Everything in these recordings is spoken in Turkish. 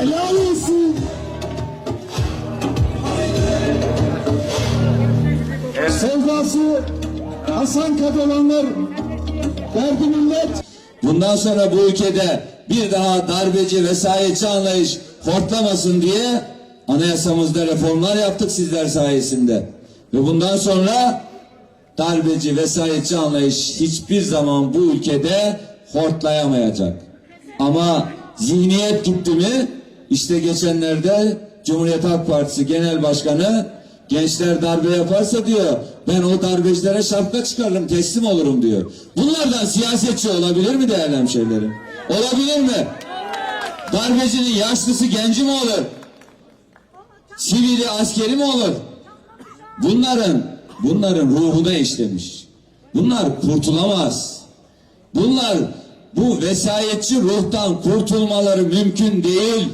Helal olsun. Sevdası Hasan Kadolanlar derdi millet Bundan sonra bu ülkede bir daha darbeci vesayetçi anlayış hortlamasın diye anayasamızda reformlar yaptık sizler sayesinde. Ve bundan sonra darbeci vesayetçi anlayış hiçbir zaman bu ülkede hortlayamayacak. Ama zihniyet gitti mi işte geçenlerde Cumhuriyet Halk Partisi Genel Başkanı gençler darbe yaparsa diyor ben o darbecilere şapka çıkarırım teslim olurum diyor. Bunlardan siyasetçi olabilir mi değerli hemşehrilerim? Olabilir mi? Darbecinin yaşlısı genci mi olur? Sivili askeri mi olur? Bunların bunların ruhuna işlemiş. Bunlar kurtulamaz. Bunlar bu vesayetçi ruhtan kurtulmaları mümkün değil.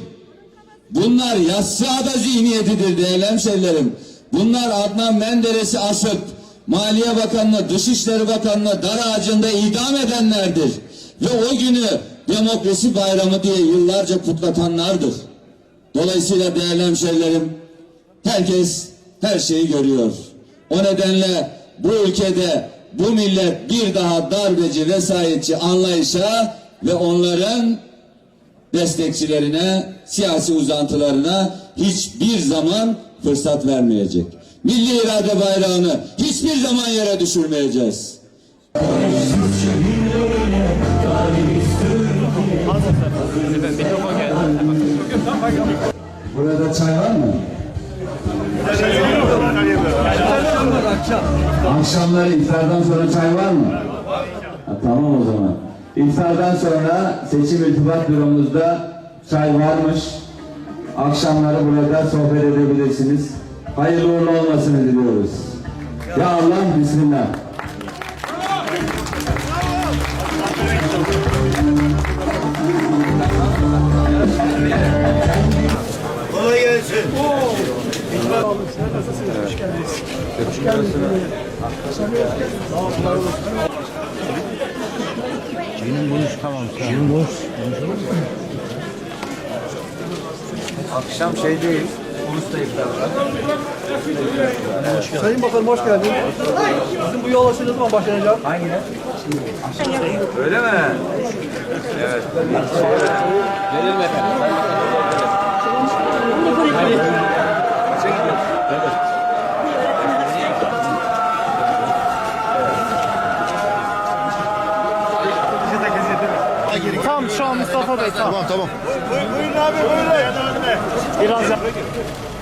Bunlar yassıada zihniyetidir değerli hemşehrilerim. Bunlar Adnan Menderes'i asıp Maliye Bakanı'na, Dışişleri Bakanı'na dar ağacında idam edenlerdir. Ve o günü demokrasi bayramı diye yıllarca kutlatanlardır. Dolayısıyla değerli hemşehrilerim herkes her şeyi görüyor. O nedenle bu ülkede bu millet bir daha darbeci vesayetçi anlayışa ve onların destekçilerine, siyasi uzantılarına hiçbir zaman fırsat vermeyecek. Milli irade bayrağını hiçbir zaman yere düşürmeyeceğiz. Burada çay var mı? Akşamları iftardan sonra çay var mı? Ha, tamam o zaman. İftardan sonra seçim irtibat büromuzda çay varmış. Akşamları burada sohbet edebilirsiniz. Hayırlı uğurlu olmasını diliyoruz. Ya Allah Bismillah. Kolay gelsin. Akşam şey değil. Ulus'ta iftar var. Sayın Bakanım hoş geldin. Bizim bu yol ne zaman başlanacak? Hangine? Öyle mi? Evet. Gelelim efendim. Tam şu an Mustafa Bey tam. Tamam tamam. Buyurun abi buyurun. Biraz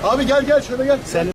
Abi gel gel şöyle gel. Sen